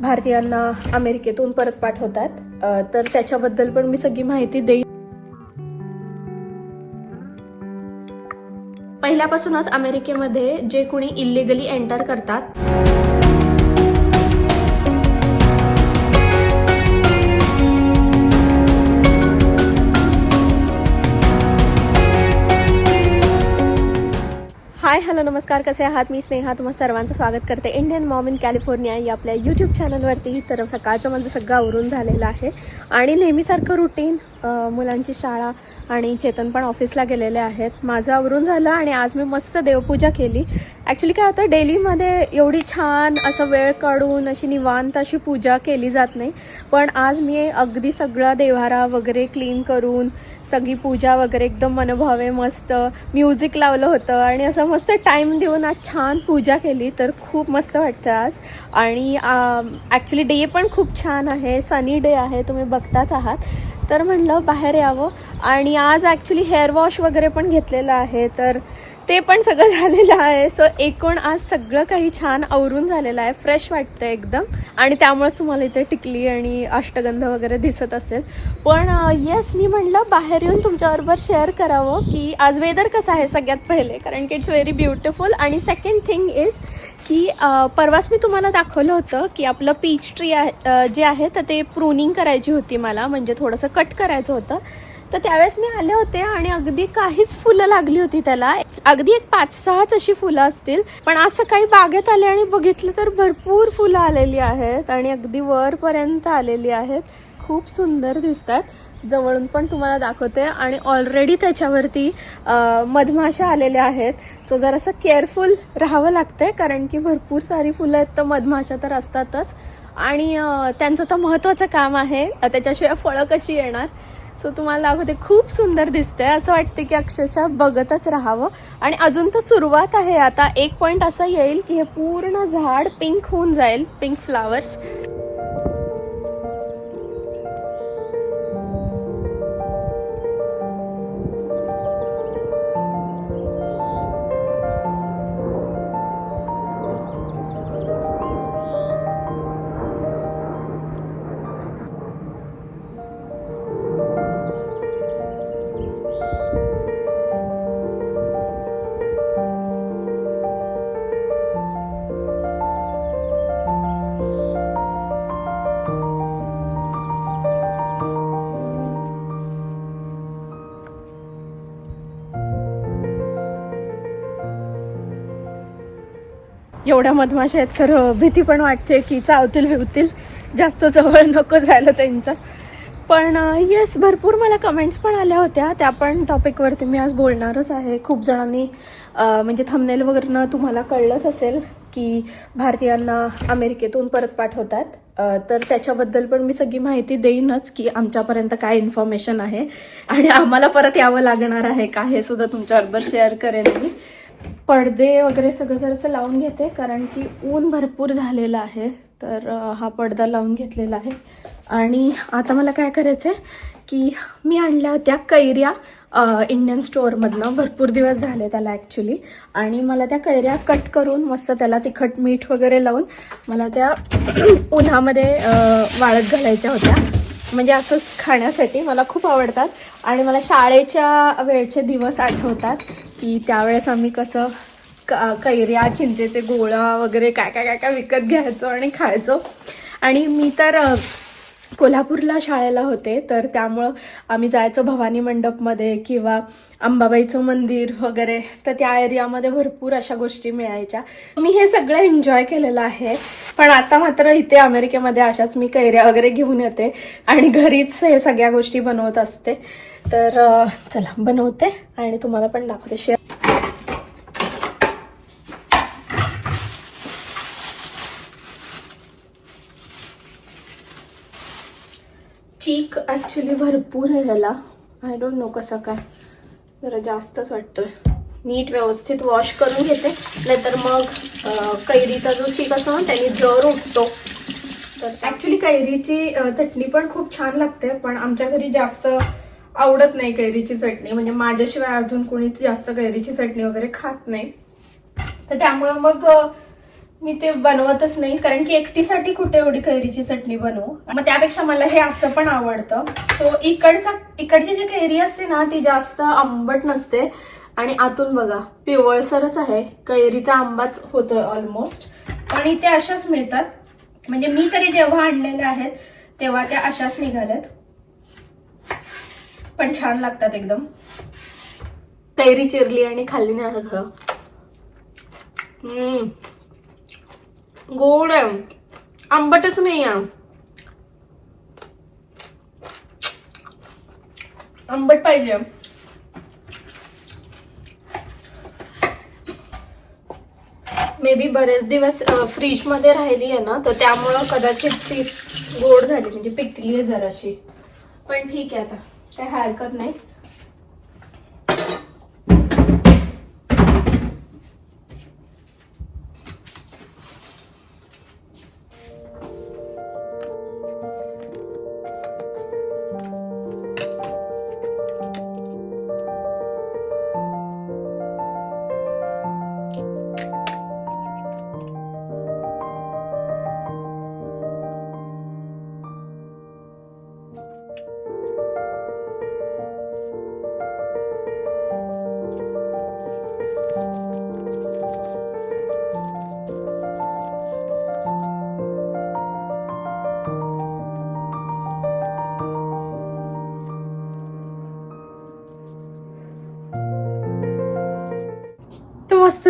भारतीयांना अमेरिकेतून परत पाठवतात. तर त्याच्याबद्दल पण मी सगळी माहिती देईन. पहिल्यापासूनच अमेरिकेमध्ये जे कोणी इलिगली एंटर करतात हाय हॅलो नमस्कार कसे आहात? मी स्नेहा तुम्हा सर्वांचं स्वागत करते इंडियन मॉम इन कॅलिफोर्निया या आपल्या यूट्यूब चॅनलवरती तर सकाळचं माझं सगळं आवरून झालेलं आहे. आणि नेहमीसारखं रुटीन मुलांची शाळा आणि चेतन पण ऑफिसला गेलेले आहेत. माझं आवरून झालं आणि आज मी मस्त देवपूजा केली. ॲक्च्युली काय होतं डेलीमध्ये एवढी छान असं वेळ काढून अशी निवांत अशी पूजा केली जात नाही. पण आज मी अगदी सगळा देव्हारा वगैरे क्लीन करून सगळी पूजा वगैरे एकदम मनभावे मस्त म्युझिक लावलं होतं आणि असं मस्त टाईम देऊन आज छान पूजा केली. तर खूप मस्त वाटतं आज. आणि ॲक्च्युली डे पण खूप छान आहे. सनी डे आहे तुम्ही बघताच आहात. तर म्हणलं बाहेर यावं. आणि आज ॲक्च्युली हेअर वॉश वगैरे पण घेतलेलं आहे. तर ते पण सगळं झालेलं आहे. सो एकूण आज सगळं काही छान आवरून झालेलं आहे. फ्रेश वाटतं एकदम. आणि त्यामुळेच तुम्हाला इथे टिकली आणि अष्टगंध वगैरे दिसत असेल. पण येस मी म्हणलं बाहेर येऊन तुमच्याबरोबर शेअर करावं की आज वेदर कसं आहे सगळ्यात पहिले? कारण की इट्स व्हेरी ब्युटिफुल आणि सेकंड थिंग इज की परवाच मी तुम्हाला दाखवलं होतं की आपलं पीच ट्री आहे जे आहे तर ते प्रूनिंग करायची होती मला. म्हणजे थोडंसं कट करायचं होतं. तर त्यावेळेस मी आले होते आणि अगदी काहीच फुलं लागली होती त्याला. अगदी एक पाच सहाच अशी फुलं असतील. पण आज सकाळी बागेत आले आणि बघितलं तर भरपूर फुलं आलेली आहेत आणि अगदी वरपर्यंत आलेली आहेत. खूप सुंदर दिसतात. जवळून पण तुम्हाला दाखवते. आणि ऑलरेडी त्याच्यावरती मधमाशा आलेल्या आहेत. सो जरासं केअरफुल राहावं लागतंय कारण की भरपूर सारी फुलं आहेत तर मधमाशा तर असतातच. आणि त्यांचं तर महत्त्वाचं काम आहे. त्याच्याशिवाय फळं कशी येणार? सो तुम्हाला दाखवते खूप सुंदर दिसतंय. असं वाटतं की अक्षरशः बघतच राहावं. आणि अजून तर सुरुवात आहे. आता एक पॉईंट असं येईल की हे पूर्ण झाड पिंक होऊन जाईल. पिंक फ्लावर्स एवढ्या मधमाशा आहेत तर भीती पण वाटते की चावतील भिवतील जास्त जवळ नको जायला त्यांच्या पण येस भरपूर मला कमेंट्स पण आल्या होत्या. त्या पण टॉपिकवरती मी आज बोलणारच आहे. खूप जणांनी म्हणजे थंबनेल वगैरेनं तुम्हाला कळलंच असेल की भारतीयांना अमेरिकेतून परत पाठवतात. तर त्याच्याबद्दल पण मी सगळी माहिती देईनच की आमच्यापर्यंत काय इन्फॉर्मेशन आहे. आणि आम्हाला परत यावं लागणार आहे का हे सुद्धा तुमच्याबरोबर शेअर करेन मी. पडदे वगैरे सगळं जरासं लावून घेते कारण की ऊन भरपूर झालेलं आहे. तर हा पडदा लावून घेतलेला आहे. आणि आता मला काय करायचं आहे की मी आणल्या होत्या कैऱ्या इंडियन स्टोअरमधनं भरपूर दिवस झाले त्याला ॲक्च्युली आणि मला त्या कैऱ्या कट करून मस्त त्याला तिखट मीठ वगैरे लावून मला त्या उन्हामध्ये वाळत घालायच्या होत्या. म्हणजे असंच खाण्यासाठी मला खूप आवडतात. आणि मला शाळेच्या वेळचे दिवस आठवतात. की त्यावेळेस आम्ही कसं कैऱ्या चिंचेचे गोळा वगैरे काय काय काय काय विकत घ्यायचो आणि खायचो. आणि मी तर कोल्हापूरला शाळेला होते तर त्यामुळं आम्ही जायचो भवानी मंडपमध्ये किंवा अंबाबाईचं मंदिर वगैरे. तर त्या एरियामध्ये भरपूर अशा गोष्टी मिळायच्या. मी हे सगळं एन्जॉय केलेलं आहे. पण आता मात्र इथे अमेरिकेमध्ये अशाच मी कैऱ्या वगैरे घेऊन येते आणि घरीच हे सगळ्या गोष्टी बनवत असते. तर चला बनवते आणि तुम्हाला पण दाखवते. शेअर चीक ॲक्च्युली भरपूर आहे ह्याला. आय डोंट नो कसं काय. जरा जास्तच वाटतोय. नीट व्यवस्थित वॉश करून घेते. नाहीतर मग कैरीचा जो चीक असतो ना त्याने जर उठतो. तर ॲक्च्युली कैरीची चटणी पण खूप छान लागते पण आमच्या घरी जास्त आवडत नाही कैरीची चटणी म्हणजे माझ्याशिवाय अजून कोणीच जास्त कैरीची चटणी वगैरे खात नाही. तर त्यामुळं मग मी ते बनवतच नाही कारण की एकटीसाठी कुठे एवढी कैरीची चटणी बनवू? मग त्यापेक्षा मला हे असं पण आवडतं. सो इकडचा इकडची जी कैरी असते ना ती जास्त आंबट नसते. आणि आतून बघा पिवळसरच आहे. कैरीचा आंबाच होतो ऑलमोस्ट आणि ते अशाच मिळतात. म्हणजे मी तरी जेव्हा आणलेल्या आहेत तेव्हा त्या अशाच निघाल्यात. पण छान लागतात एकदम. कैरी चिरली आणि खाल्ली नाही असं खरं. हम्म. गोड आहे. आंबटच नाही आहे. आंबट पाहिजे. मे बी बरेच दिवस फ्रीजमध्ये राहिली आहे ना तर त्यामुळं कदाचित ती गोड झाली म्हणजे पिकली आहे जराशी. पण ठीक आहे आता. काही हरकत नाही.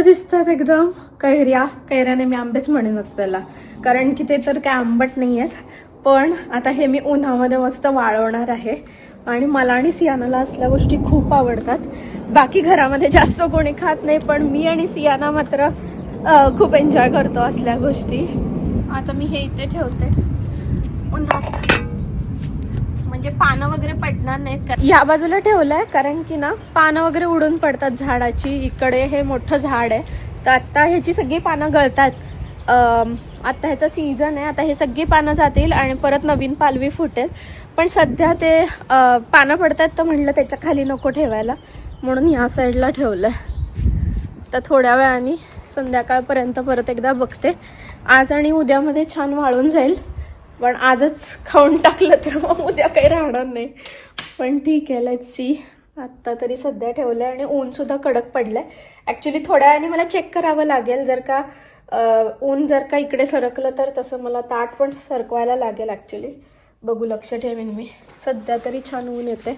दिसतात एकदम. कैऱ्या कैऱ्याने मी आंबेच म्हणेन त्याला. कारण की ते तर काय आंबट नाही आहेत पण आता हे मी उन्हामध्ये मस्त वाळवणार आहे. आणि मला आणि सियानाला असल्या गोष्टी खूप आवडतात. बाकी घरामध्ये जास्त कोणी खात नाही पण मी आणि सियाना मात्र खूप एन्जॉय करतो असल्या गोष्टी. आता मी हे इथे ठेवते. उन्हात म्हणजे पानं वगैरे पडणार नाहीत या बाजूला ठेवलंय कारण की ना पानं वगैरे उडून पडतात झाडाची. इकडे हे मोठं झाड आहे. तर आत्ता ह्याची सगळी पानं गळतात आत्ता ह्याचा सीझन आहे. आता हे सगळी पानं जातील आणि परत नवीन पालवी फुटेल. पण सध्या ते पानं पडतात तर म्हणलं त्याच्याखाली नको ठेवायला. म्हणून ह्या साईडला ठेवलंय. तर थोड्या वेळाने संध्याकाळपर्यंत परत एकदा बघते. आज आणि उद्यामध्ये छान वाळून जाईल. पण आजच खाऊन टाकलं तर मग उद्या काही राहणार नाही. पण ठीक आहे लेट सी आत्ता तरी सध्या ठेवलं आहे आणि ऊनसुद्धा कडक पडलं आहे ॲक्च्युली थोड्या वेळाने मला चेक करावं लागेल. जर का ऊन जर का इकडे सरकलं तर तसं मला ताट पण सरकवायला लागेल ॲक्च्युली बघू लक्ष ठेवेन मी. सध्या तरी छान ऊन येते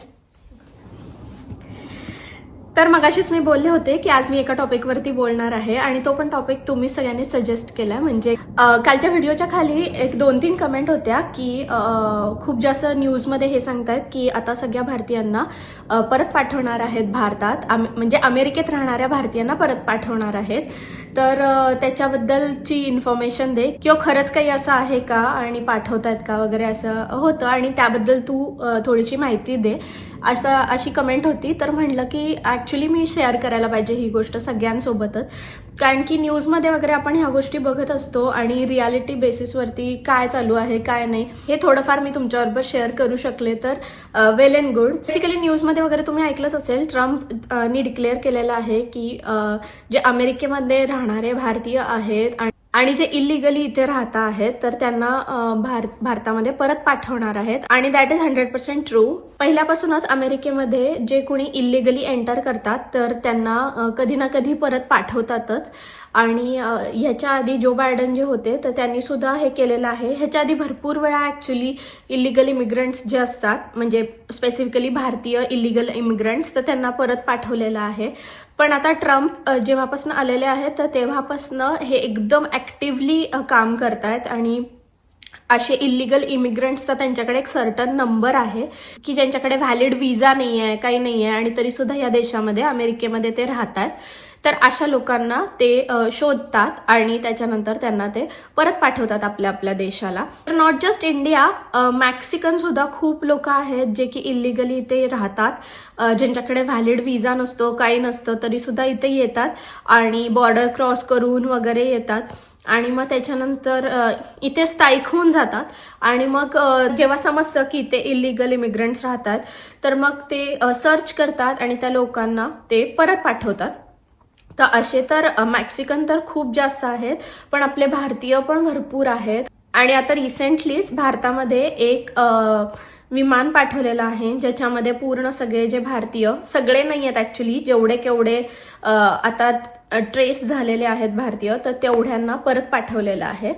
तर मगाशीच मी बोलले होते की आज मी एका टॉपिकवरती बोलणार आहे आणि तो पण टॉपिक तुम्ही सगळ्यांनी सजेस्ट केला म्हणजे कालच्या व्हिडिओच्या खाली एक दोन तीन कमेंट होत्या की खूप जास्त न्यूजमध्ये हे सांगतायत की आता सगळ्या भारतीयांना परत पाठवणार आहेत भारतात. आम म्हणजे अमेरिकेत राहणाऱ्या भारतीयांना परत पाठवणार आहेत. तर त्याच्याबद्दलची इन्फॉर्मेशन दे. किंवा खरंच काही असं आहे का? आणि पाठवतायत का? वगैरे असं होतं. आणि त्याबद्दल तू थोडीशी माहिती दे. असं अशी कमेंट होती. तर म्हणलं की ॲक्च्युली मी शेअर करायला पाहिजे ही गोष्ट सगळ्यांसोबतच. कारण की न्यूजमध्ये वगैरे आपण ह्या गोष्टी बघत असतो आणि रियालिटी बेसिसवरती काय चालू आहे काय नाही हे थोडंफार मी तुमच्याबरोबर शेअर करू शकले तर वेल अँड गुड बेसिकली न्यूजमध्ये वगैरे तुम्ही ऐकलंच असेल ट्रम्प नी डिक्लेअर केलेलं आहे की जे अमेरिकेमध्ये राहणारे भारतीय आहेत आणि जे इलिगली इथे राहता आहेत तर त्यांना भारत भार भारतामध्ये परत पाठवणार आहेत. आणि that is hundred percent true पहिल्यापासूनच अमेरिकेमध्ये जे कोणी इलिगली एंटर करतात तर त्यांना कधी ना कधी परत पाठवतातच. आणि ह्याच्या आधी जो बायडन जे होते तर त्यांनी सुद्धा हे केलेलं आहे. ह्याच्या आधी भरपूर वेळा ॲक्च्युली इलिगल इमिग्रंट्स जे असतात म्हणजे स्पेसिफिकली भारतीय इलिगल इमिग्रंट्स तर त्यांना परत पाठवलेलं आहे. पण आता ट्रम्प जेव्हापासून आलेले आहेत तर तेव्हापासनं हे एकदम ॲक्टिवली काम करतायत आणि असे इलिगल इमिग्रंट्सचा त्यांच्याकडे एक सर्टन नंबर आहे की ज्यांच्याकडे व्हॅलिड विजा नाही आहे काही नाही आहे आणि तरीसुद्धा या देशामध्ये अमेरिकेमध्ये ते राहतात तर अशा लोकांना ते शोधतात आणि त्याच्यानंतर त्यांना ते परत पाठवतात आपल्या आपल्या देशाला. तर नॉट जस्ट इंडिया मॅक्सिकन सुद्धा खूप लोक आहेत जे की इलिगली इथे राहतात. ज्यांच्याकडे व्हॅलिड व्हिजा नसतो काही नसतं तरी सुद्धा इथे येतात आणि बॉर्डर क्रॉस करून वगैरे येतात. आणि मग त्याच्यानंतर इथे स्थायिक होऊन जातात. आणि मग जेव्हा समजतं की इथे इलिगल इमिग्रंट्स राहतात तर मग ते सर्च करतात आणि त्या लोकांना ते परत पाठवतात. तर असे तर मॅक्सिकन तर खूप जास्त आहेत पण आपले भारतीय पण भरपूर आहेत. आणि आता रिसेंटलीच भारतामध्ये एक विमान पाठवलेलं आहे ज्याच्यामध्ये पूर्ण सगळे जे भारतीय सगळे नाही आहेत ॲक्च्युली जेवढे केवढे आता ट्रेस झालेले आहेत भारतीय तर तेवढ्यांना परत पाठवलेलं आहे.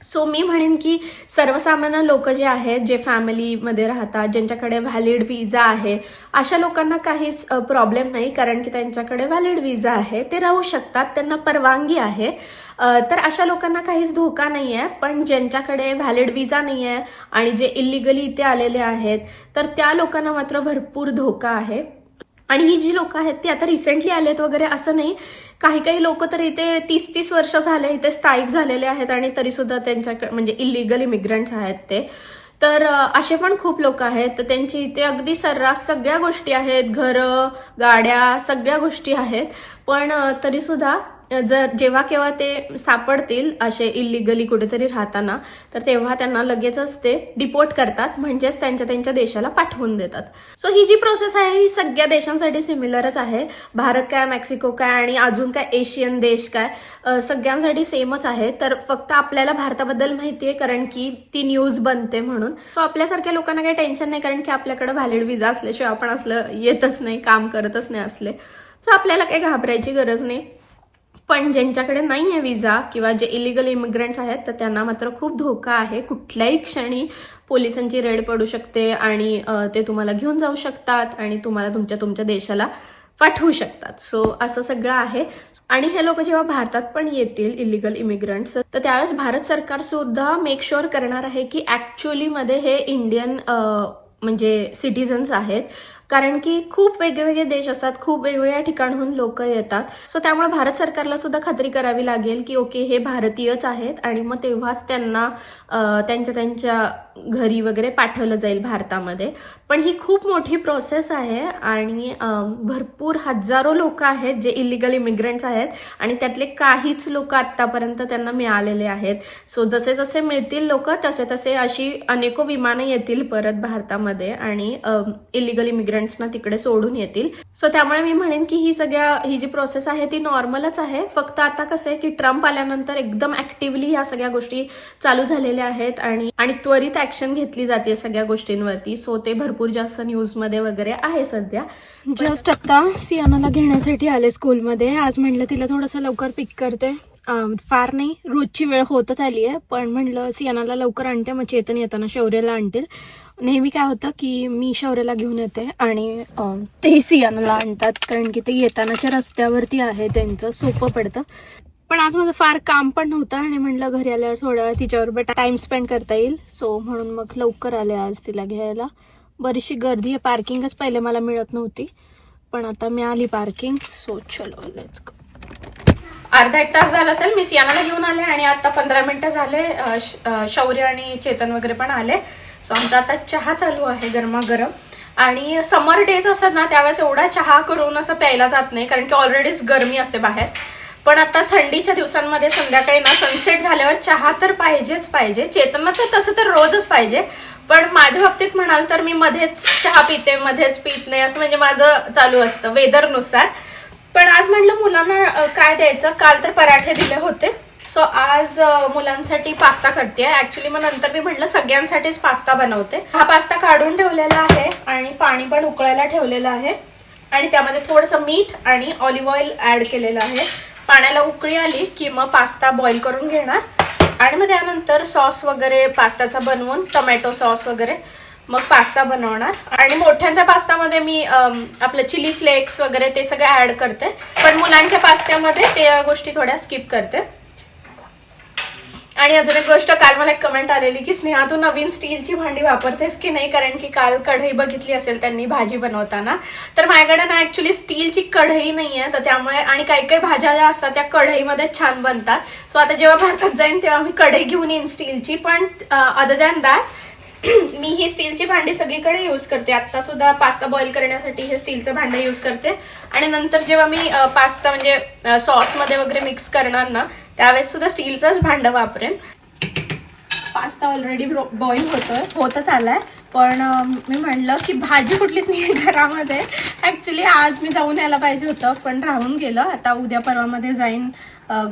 सो मी म्हणेन की सर्वसामान्य लोक जे आहेत जे फॅमिलीमध्ये राहतात ज्यांच्याकडे व्हॅलिड विजा आहे अशा लोकांना काहीच प्रॉब्लेम नाही. कारण की त्यांच्याकडे व्हॅलिड विजा आहे ते राहू शकतात त्यांना परवानगी आहे. तर अशा लोकांना काहीच धोका नाही आहे पण ज्यांच्याकडे व्हॅलिड विजा नाही आहे आणि जे इलिगली इथे आलेले आहेत तर त्या लोकांना मात्र भरपूर धोका आहे. आणि ही जी लोक आहेत ती आता रिसेंटली आलेत वगैरे असं नाही. काही काही लोक तर इथे तीस तीस वर्ष झाले इथे स्थायिक झालेले आहेत आणि तरी सुद्धा त्यांच्याकडे म्हणजे इलिगल इमिग्रंट्स आहेत ते. तर असे पण खूप लोक आहेत. तर त्यांची इथे अगदी सर्रास सगळ्या गोष्टी आहेत. घरं गाड्या सगळ्या गोष्टी आहेत. पण तरीसुद्धा तरी सुद्धा जर जेव्हा केव्हा ते सापडतील असे इलिगली कुठेतरी राहताना तर तेव्हा त्यांना लगेचच ते डिपोर्ट करतात म्हणजेच त्यांच्या त्यांच्या देशाला पाठवून देतात. सो ही जी प्रोसेस आहे ही सगळ्या देशांसाठी सिमिलरच आहे. भारत काय मेक्सिको काय आणि अजून काय एशियन देश काय सगळ्यांसाठी सेमच आहे. तर फक्त आपल्याला भारताबद्दल माहिती आहे कारण की ती न्यूज बनते म्हणून. सो आपल्यासारख्या लोकांना काही टेन्शन नाही कारण की आपल्याकडे व्हॅलिड विजा असल्याशिवाय आपण असलं येतच नाही काम करतच नाही असले. सो आपल्याला काही घाबरायची गरज नाही. पण ज्यांच्याकडे नाही आहे विजा किंवा जे इलिगल इमिग्रंट्स आहेत तर त्यांना मात्र खूप धोका आहे. कुठल्याही क्षणी पोलिसांची रेड पडू शकते आणि ते तुम्हाला घेऊन जाऊ शकतात आणि तुम्हाला तुमच्या तुमच्या देशाला पाठवू शकतात. सो असं सगळं आहे. आणि हे लोक जेव्हा भारतात पण येतील इलिगल इमिग्रंट्स तर त्यावेळेस भारत सरकार सुद्धा मेक शुअर करणार आहे की ऍक्च्युअली मध्ये हे इंडियन म्हणजे सिटीजन्स आहेत कारण की खूप वेगवेगळे देश असतात खूप वेगवेगळ्या ठिकाणहून लोक येतात. सो त्यामुळे भारत सरकारला सुद्धा खात्री करावी लागेल की ओके हे भारतीयच आहेत आणि मग तेव्हाच त्यांना त्यांच्या त्यांच्या घरी वगैरे पाठवलं जाईल भारतामध्ये. पण ही खूप मोठी प्रोसेस आहे आणि भरपूर हजारो लोक आहेत जे इलिगल इमिग्रंट्स आहेत आणि त्यातले काहीच लोक आत्तापर्यंत त्यांना मिळालेले आहेत. सो जसे जसे मिळतील लोक तसे तसे अशी अनेको विमानं येतील परत भारतामध्ये आणि इलिगल इमिग्रंट्सना तिकडे सोडून येतील. सो त्यामुळे मी म्हणेन की ही सगळ्या ही जी प्रोसेस आहे ती नॉर्मलच आहे. फक्त आता कसं आहे की ट्रम्प आल्यानंतर एकदम ऍक्टिव्हली ह्या सगळ्या गोष्टी चालू झालेल्या आहेत आणि आणि त्वरित ऍक्शन घेतली जाते सगळ्या गोष्टींवरती. सो ते भरपूर जास्त न्यूजमध्ये वगैरे आहे सध्या. जस्ट आता सियानाला घेण्यासाठी आले स्कूलमध्ये आज म्हटलं तिला थोडंसं लवकर पिक करते. फार नाही. रोजची वेळ होतच आली आहे. पण म्हणलं सियानाला लवकर आणते. मग चेतन येताना शौर्याला आणतील. नेहमी काय होतं की मी शौर्याला घेऊन येते आणि ते सियानाला आणतात. कारण की ते येतानाच्या रस्त्यावरती आहे. त्यांचं सोपं पडतं. पण आज माझं फार काम पण नव्हतं आणि म्हटलं घरी आल्यावर थोडा वेळ तिच्याबरोबर टाइम स्पेंड करता येईल. सो म्हणून मग लवकर आले आज तिला घ्यायला. बरीचशी गर्दी आहे. पार्किंगच पहिले मला मिळत नव्हती. पण आता मी आली पार्किंग सो चलो लेट्स गो अर्धा एक तास झाला असेल मी सियानाला घेऊन आले आणि आता पंधरा मिनटं झाले श- शौर्य आणि चेतन वगैरे पण आले. सो आमचा आता चहा चालू आहे गरमागरम. आणि समर डेज असतात ना त्यावेळेस एवढा चहा करून असं प्यायला जात नाही कारण की ऑलरेडीच गरमी असते बाहेर. पण आता थंडीच्या दिवसांमध्ये संध्याकाळी ना सनसेट झाल्यावर चहा तर पाहिजेच पाहिजे. चेतनला तर तसं तर रोजच पाहिजे. पण माझ्या बाबतीत म्हणाल तर मी मध्येच चहा पिते मध्येच पित नाही असं म्हणजे माझं चालू असतं वेदरनुसार. पण आज म्हटलं मुलांना काय द्यायचं? काल तर पराठे दिले होते. सो आज मुलांसाठी पास्ता करते ऍक्च्युली मग नंतर मी म्हटलं सगळ्यांसाठीच पास्ता बनवते. हा पास्ता काढून ठेवलेला आहे आणि पाणी पण उकळायला ठेवलेलं आहे. आणि त्यामध्ये थोडंसं मीठ आणि ऑलिव्ह ऑइल ऍड केलेलं आहे. पाण्याला उकळी आली की मग पास्ता बॉईल करून घेणार. आणि मग त्यानंतर सॉस वगैरे पास्ताचा बनवून टोमॅटो सॉस वगैरे मग पास्ता बनवणार. आणि मोठ्यांच्या पास्तामध्ये मी आपलं चिली फ्लेक्स वगैरे ते सगळं ऍड करते. पण मुलांच्या पास्त्यामध्ये ते गोष्टी थोड्या स्किप करते. आणि अजून एक गोष्ट काल मला एक कमेंट आलेली की स्नेहा तू नवीन स्टीलची भांडी वापरतेस की नाही? कारण की काल कढई बघितली असेल त्यांनी भाजी बनवताना. तर माझ्याकडे ना ॲक्च्युली स्टीलची कढई नाही आहे तर त्यामुळे आणि काही काही भाज्या ज्या असतात त्या कढईमध्ये छान बनतात. सो आता जेव्हा भारतात जाईन तेव्हा मी कढई घेऊन येईन स्टीलची. पण अदर दॅन दॅट मी ही स्टीलची भांडी सगळीकडे यूज करते. आता सुद्धा पास्ता बॉईल करण्यासाठी हे स्टीलचं भांडं यूज करते. आणि नंतर जेव्हा मी पास्ता म्हणजे सॉसमध्ये वगैरे मिक्स करणार ना त्यावेळेस सुद्धा स्टीलचंच भांडं वापरेन. पास्ता ऑलरेडी बॉईल होतोय. होतच आलाय. पण मी म्हणलं की भाजी कुठलीच नाही आहे घरामध्ये. ऍक्च्युली आज मी जाऊन यायला पाहिजे होतं पण राहून गेलं. आता उद्या परवामध्ये जाईन.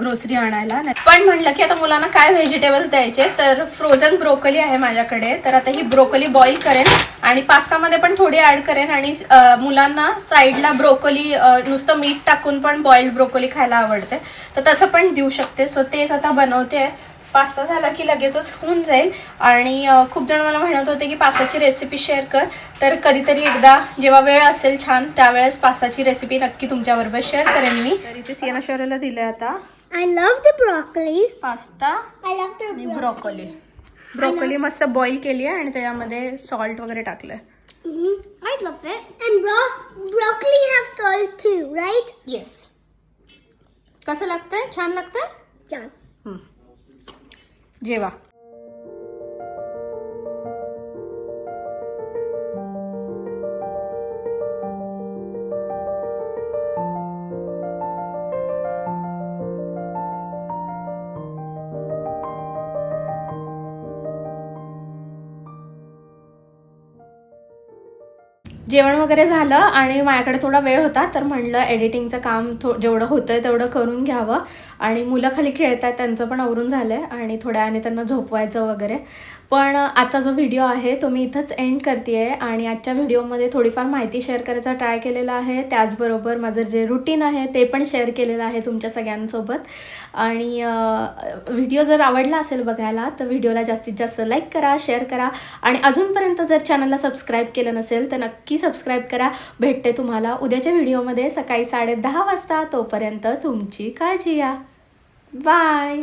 ग्रोसरी आणायला. पण म्हटलं की आता मुलांना काय व्हेजिटेबल्स द्यायचे तर फ्रोझन ब्रोकली आहे माझ्याकडे. तर आता ही ब्रोकली बॉईल करेन आणि पास्तामध्ये पण थोडी ॲड करेन आणि मुलांना साईडला ब्रोकली नुसतं मीठ टाकून पण बॉईल्ड ब्रोकली खायला आवडते. तर तसं पण देऊ शकते. सो तेच आता बनवते. पास्ता झाला की लगेचच होऊन जाईल. आणि खूप जण मला म्हणत होते की पास्ताची रेसिपी शेअर कर. तर कधीतरी एकदा जेव्हा वेळ असेल छान त्यावेळेस पास्ताची रेसिपी नक्की तुमच्याबरोबर शेअर करेन मी. तर इथे सियाना शौर्यला दिले आता. I love the broccoli. Pasta I love the आणि ब्रोकोली ब्रोकोली मस्त बॉईल केली आहे आणि त्याच्यामध्ये सॉल्ट वगैरे टाकलंय. Hmm too, right? येस कसं लागतंय? छान लागतंय? John. जेवा जेवण वगैरे झालं आणि माझ्याकडे थोडा वेळ होता तर म्हणलं एडिटिंगचं काम थो जेवढं होतंय तेवढं करून घ्यावं. आणि मुलं खाली खेळत आहेत त्यांचं पण आवरून झालं आहे आणि थोड्या वेळाने त्यांना झोपवायचं वगैरे. पण आजचा जो व्हिडिओ आहे तो मी इथंच एंड करते आहे आणि आजच्या व्हिडिओमध्ये थोडीफार माहिती शेअर करायचा ट्राय केलेला आहे. त्याचबरोबर माझं जे रुटीन आहे ते पण शेअर केलेलं आहे तुमच्या सगळ्यांसोबत. आणि व्हिडिओ जर आवडला असेल बघायला तर व्हिडिओला जास्तीत जास्त लाईक करा शेअर करा. आणि अजूनपर्यंत जर चॅनलला सबस्क्राईब केलं नसेल तर नक्की सबस्क्राईब करा. भेटते तुम्हाला उद्याच्या व्हिडिओमध्ये सकाळी साडे दहा वाजता. तोपर्यंत तुमची काळजी घ्या. बाय